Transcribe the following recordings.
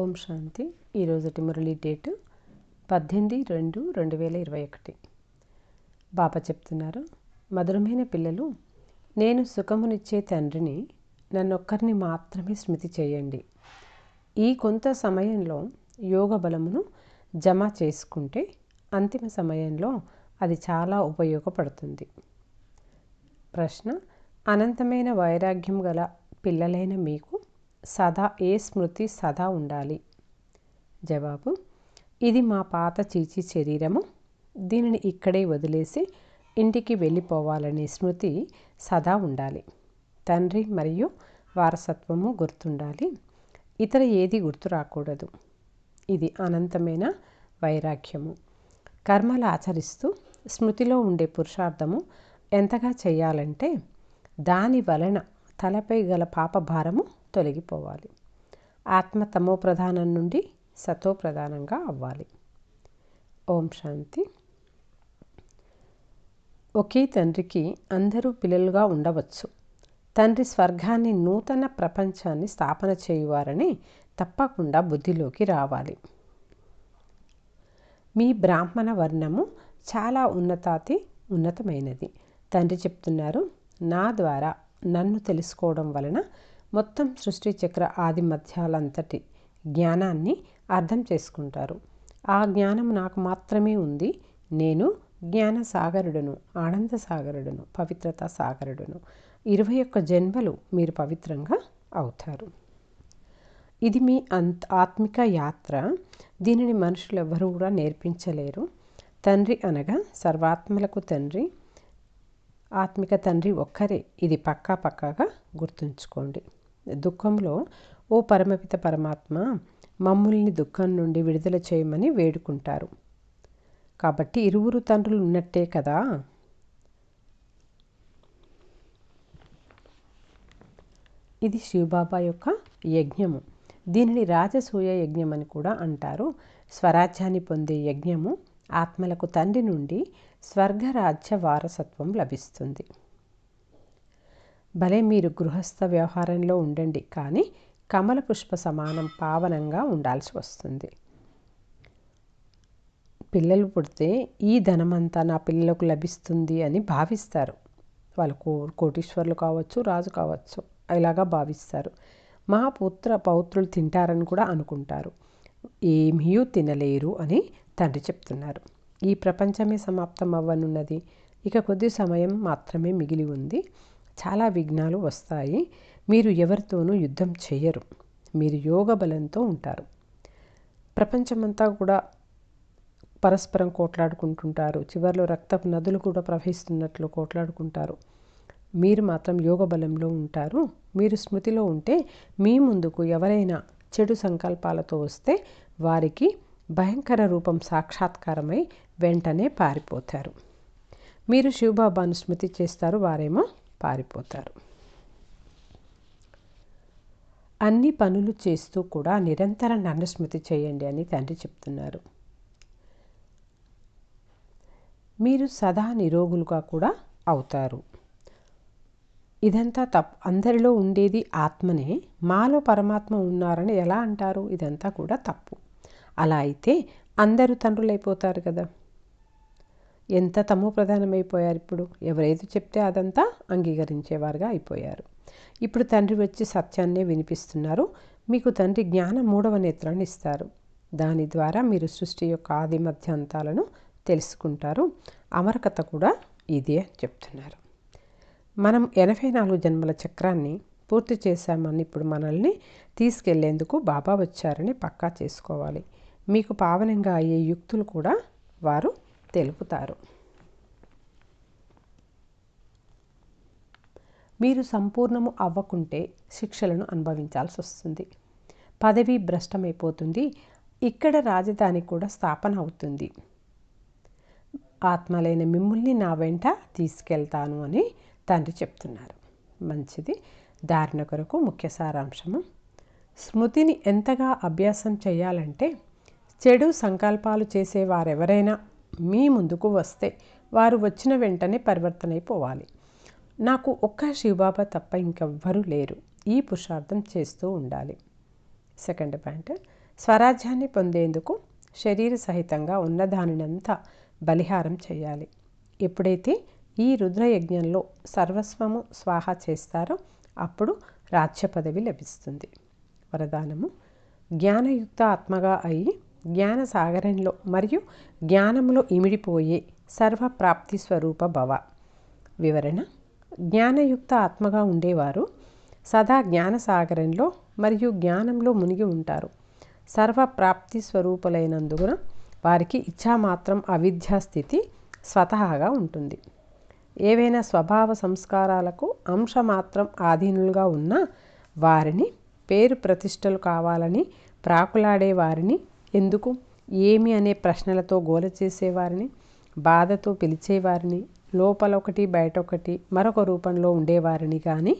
ఓం శాంతి. ఈరోజుటి Murali date పద్దెనిమిది రెండు రెండు వేల ఇరవై ఒకటి. బాబా చెప్తున్నారు మధురమైన పిల్లలు నేను సుఖమునిచ్చే తండ్రిని నన్నొక్కరిని మాత్రమే స్మృతి చేయండి. ఈ కొంత సమయంలో యోగ బలమును జమ చేసుకుంటే అంతిమ సమయంలో అది చాలా ఉపయోగపడుతుంది. ప్రశ్న అనంతమైన వైరాగ్యం గల పిల్లలైన మీకు సదా ఏ స్మృతి సదా ఉండాలి? జవాబు ఇది మా పాత చీచి శరీరము. దీనిని ఇక్కడే వదిలేసి ఇంటికి వెళ్ళిపోవాలనే స్మృతి సదా ఉండాలి. తండ్రి మరియు వారసత్వము గుర్తుండాలి. ఇతర ఏది గుర్తు రాకూడదు. ఇది అనంతమైన వైరాగ్యము. కర్మలు ఆచరిస్తూ స్మృతిలో ఉండే పురుషార్థము ఎంతగా చేయాలంటే దాని వలన తలపై గల పాపభారము తొలగిపోవాలి. ఆత్మ తమో ప్రధానం నుండి సతో ప్రధానంగా అవ్వాలి. ఓం శాంతి. ఒకే తండ్రికి అందరూ పిల్లలుగా ఉండవచ్చు. తండ్రి స్వర్గాన్ని నూతన ప్రపంచాన్ని స్థాపన చేయువారని తప్పకుండా బుద్ధిలోకి రావాలి. మీ బ్రాహ్మణ వర్ణము చాలా ఉన్నతాతి ఉన్నతమైనది. తండ్రి చెప్తున్నారు నా ద్వారా నన్ను తెలుసుకోవడం వలన మొత్తం సృష్టి చక్ర ఆది మధ్యాలంతటి జ్ఞానాన్ని అర్థం చేసుకుంటారు. ఆ జ్ఞానం నాకు మాత్రమే ఉంది. నేను జ్ఞాన సాగరుడును ఆనంద సాగరుడును పవిత్రత సాగరుడును ఇరవై ఒక్క జన్మలు మీరు పవిత్రంగా అవుతారు. ఇది మీ అంత్ ఆత్మిక యాత్ర. దీనిని మనుషులు ఎవరూ కూడా నేర్పించలేరు. తండ్రి అనగా సర్వాత్మలకు తండ్రి. ఆత్మిక తండ్రి ఒక్కరే. ఇది పక్కా పక్కాగా గుర్తుంచుకోండి. దుఃఖంలో ఓ పరమపిత పరమాత్మ మమ్ముల్ని దుఃఖం నుండి విడుదల చేయమని వేడుకుంటారు. కాబట్టి ఇరువురు తండ్రులు ఉన్నట్టే కదా? ఇది శివబాబా యొక్క యజ్ఞము. దీనిని రాజసూయ యజ్ఞం అని కూడా అంటారు. స్వరాజ్యాన్ని పొందే యజ్ఞము ఆత్మలకు తండ్రి నుండి స్వర్గరాజ్య వారసత్వం లభిస్తుంది. భలే మీరు గృహస్థ వ్యవహారంలో ఉండండి కానీ కమల పుష్ప సమానం పావనంగా ఉండాల్సి వస్తుంది. పిల్లలు పుడితే ఈ ధనమంతా నా పిల్లలకు లభిస్తుంది అని భావిస్తారు. వాళ్ళు కో కోటీశ్వర్లు కావచ్చు రాజు కావచ్చు ఇలాగా భావిస్తారు. మా పుత్ర పౌత్రులు తింటారని కూడా అనుకుంటారు. ఏమీ తినలేరు అని తండ్రి చెప్తున్నారు. ఈ ప్రపంచమే సమాప్తం అవ్వనున్నది. ఇక కొద్ది సమయం మాత్రమే మిగిలి ఉంది. చాలా విఘ్నాలు వస్తాయి. మీరు ఎవరితోనూ యుద్ధం చేయరు. మీరు యోగ బలంతో ఉంటారు. ప్రపంచమంతా కూడా పరస్పరం కోట్లాడుకుంటుంటారు. చివరిలో రక్తపు నదులు కూడా ప్రవహిస్తున్నట్లు కోట్లాడుకుంటారు. మీరు మాత్రం యోగ బలంలో ఉంటారు. మీరు స్మృతిలో ఉంటే మీ ముందుకు ఎవరైనా చెడు సంకల్పాలతో వస్తే వారికి భయంకర రూపం సాక్షాత్కారమై వెంటనే పారిపోతారు. మీరు శివబాబాను స్మృతి చేస్తారు వారేమో? పారిపోతారు. అన్ని పనులు చేస్తూ కూడా నిరంతరం నన్ను స్మృతి చేయండి అని తండ్రి చెప్తున్నారు. మీరు సదా నిరోగులుగా కూడా అవుతారు. ఇదంతా తప్పు అందరిలో ఉండేది ఆత్మనే మాలో పరమాత్మ ఉన్నారని ఎలా అంటారు? ఇదంతా కూడా తప్పు. అలా అయితే అందరూ తండ్రులైపోతారు కదా. ఎంత తమో ప్రధానమైపోయారు ఇప్పుడు? ఎవరైతే చెప్తే అదంతా అంగీకరించేవారుగా అయిపోయారు. ఇప్పుడు తండ్రి వచ్చి సత్యాన్నే వినిపిస్తున్నారు. మీకు తండ్రి జ్ఞాన మూడవ నేత్రాన్ని ఇస్తారు. దాని ద్వారా మీరు సృష్టి యొక్క ఆది మధ్యాంతాలను తెలుసుకుంటారు. అమరకత కూడా ఇదే అని చెప్తున్నారు. మనం ఎనభై నాలుగు జన్మల చక్రాన్ని పూర్తి చేశామని ఇప్పుడు మనల్ని తీసుకెళ్ళేందుకు బాబా వచ్చారని పక్కా చేసుకోవాలి. మీకు పావనంగా అయ్యే యుక్తులు కూడా వారు తెలుపుతారు. మీరు సంపూర్ణము అవ్వకుంటే శిక్షలను అనుభవించాల్సి వస్తుంది. పదవి భ్రష్టమైపోతుంది. ఇక్కడ రాజధాని కూడా స్థాపన అవుతుంది. ఆత్మలైన మిమ్మల్ని నా వెంట తీసుకెళ్తాను అని తండ్రి చెప్తున్నారు. మంచిది. ధారణ కొరకు ముఖ్య సారాంశము. స్మృతిని ఎంతగా అభ్యాసం చేయాలంటే చెడు సంకల్పాలు చేసే వారెవరైనా మీ ముందుకు వస్తే వారు వచ్చిన వెంటనే పరివర్తనైపోవాలి. నాకు ఒక్క శివబాబా తప్ప ఇంకెవ్వరూ లేరు. ఈ పురుషార్థం చేస్తూ ఉండాలి. Second point. స్వరాజ్యాన్ని పొందేందుకు శరీర సహితంగా ఉన్నదానినంతా బలిహారం చేయాలి. ఎప్పుడైతే ఈ రుద్రయజ్ఞంలో సర్వస్వము స్వాహ చేస్తారో అప్పుడు రాజ్య పదవి లభిస్తుంది. వరదానము. జ్ఞానయుక్త ఆత్మగా అయి జ్ఞాన సాగరంలో మరియు జ్ఞానంలో ఇమిడిపోయే సర్వప్రాప్తి స్వరూప భవ. వివరణ జ్ఞానయుక్త ఆత్మగా ఉండేవారు సదా జ్ఞాన సాగరంలో మరియు జ్ఞానంలో మునిగి ఉంటారు. సర్వప్రాప్తి స్వరూపులైనందున వారికి ఇచ్చామాత్రం అవిద్యా స్థితి స్వతహాగా ఉంటుంది. ఏవైనా స్వభావ సంస్కారాలకు అంశమాత్రం ఆధీనులుగా ఉన్న వారిని పేరు ప్రతిష్టలు కావాలని ప్రాకులాడే వారిని ఎందుకు? ఏమి అనే ప్రశ్నలతో గోల చేసేవారిని బాధతో పిలిచేవారిని లోపల ఒకటి బయట ఒకటి మరొక రూపంలో ఉండేవారిని కానీ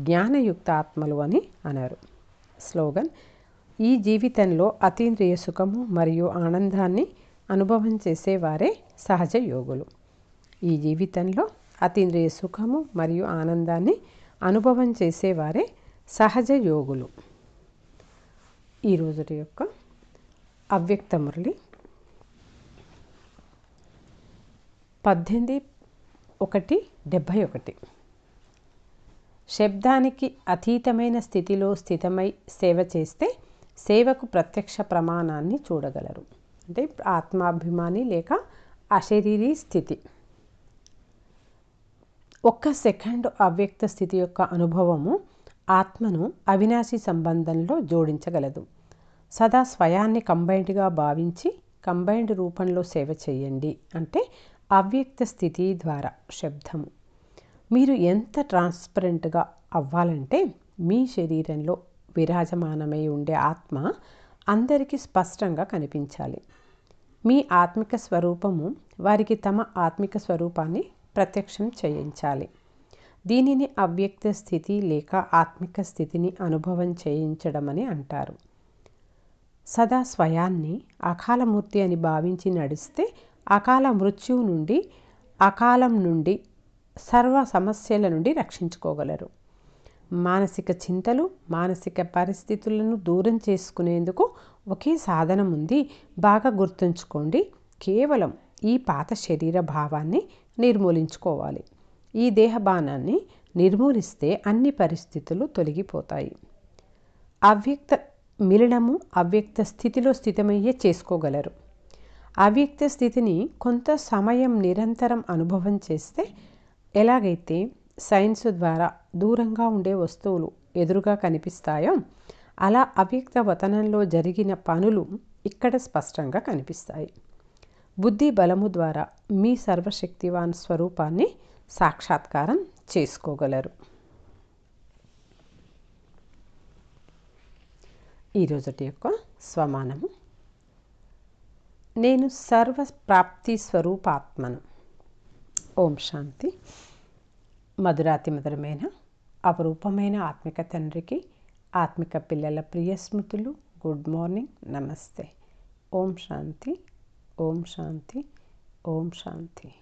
జ్ఞానయుక్త ఆత్మలు అని అన్నారు స్లోగన్ ఈ జీవితంలో అతీంద్రియ సుఖము మరియు ఆనందాన్ని అనుభవం చేసేవారే సహజ యోగులు. ఈ జీవితంలో అతీంద్రియ సుఖము మరియు ఆనందాన్ని అనుభవం చేసేవారే సహజ యోగులు. ఈ రోజుటి యొక్క అవ్యక్త మురళి పద్దెనిమిది ఒకటి డెబ్భై ఒకటి. శబ్దానికి అతీతమైన స్థితిలో స్థితమై సేవ చేస్తే సేవకు ప్రత్యక్ష ప్రమాణాన్ని చూడగలరు. అంటే ఆత్మాభిమాని లేక అశరీరీ స్థితి. ఒక్క సెకండ్ అవ్యక్త స్థితి యొక్క అనుభవము ఆత్మను అవినాశి సంబంధంలో జోడించగలదు. సదా స్వయాన్ని కంబైన్డ్గా భావించి కంబైన్డ్ రూపంలో సేవ చేయండి. అంటే అవ్యక్త స్థితి ద్వారా శబ్దము. మీరు ఎంత ట్రాన్స్పరెంట్గా అవ్వాలంటే మీ శరీరంలో విరాజమానమై ఉండే ఆత్మ అందరికీ స్పష్టంగా కనిపించాలి. మీ ఆత్మిక స్వరూపము వారికి తమ ఆత్మిక స్వరూపాన్ని ప్రత్యక్షం చేయించాలి. దీనిని అవ్యక్త స్థితి లేక ఆత్మిక స్థితిని అనుభవం చేయించడం అని అంటారు. సదా స్వయాన్ని అకాలమూర్తి అని భావించి నడిస్తే అకాల మృత్యువు నుండి అకాలం నుండి సర్వ సమస్యల నుండి రక్షించుకోగలరు. మానసిక చింతలు మానసిక పరిస్థితులను దూరం చేసుకునేందుకు ఒకే సాధనం ఉంది బాగా గుర్తుంచుకోండి కేవలం ఈ పాత శరీర భావాన్ని నిర్మూలించుకోవాలి. ఈ దేహబాణాన్ని నిర్మూలిస్తే అన్ని పరిస్థితులు తొలగిపోతాయి. అవ్యక్త మిలనము అవ్యక్త స్థితిలో స్థితమయ్యే చేసుకోగలరు. అవ్యక్త స్థితిని కొంత సమయం నిరంతరం అనుభవం చేస్తే ఎలాగైతే సైన్స్ ద్వారా దూరంగా ఉండే వస్తువులు ఎదురుగా కనిపిస్తాయో అలా అవ్యక్త వతనంలో జరిగిన పనులు ఇక్కడ స్పష్టంగా కనిపిస్తాయి. బుద్ధి బలము ద్వారా మీ సర్వశక్తివాన్ స్వరూపాన్ని సాక్షాత్కారం చేసుకోగలరు. ఈరోజుటి యొక్క స్వమానము. నేను సర్వ ప్రాప్తి స్వరూపాత్మను. ఓం శాంతి. మధురాతి మధురమైన అపరూపమైన ఆత్మిక తండ్రికి ఆత్మిక పిల్లల ప్రియ స్మృతులు గుడ్ మార్నింగ్ నమస్తే. ఓం శాంతి ఓం శాంతి ఓం శాంతి.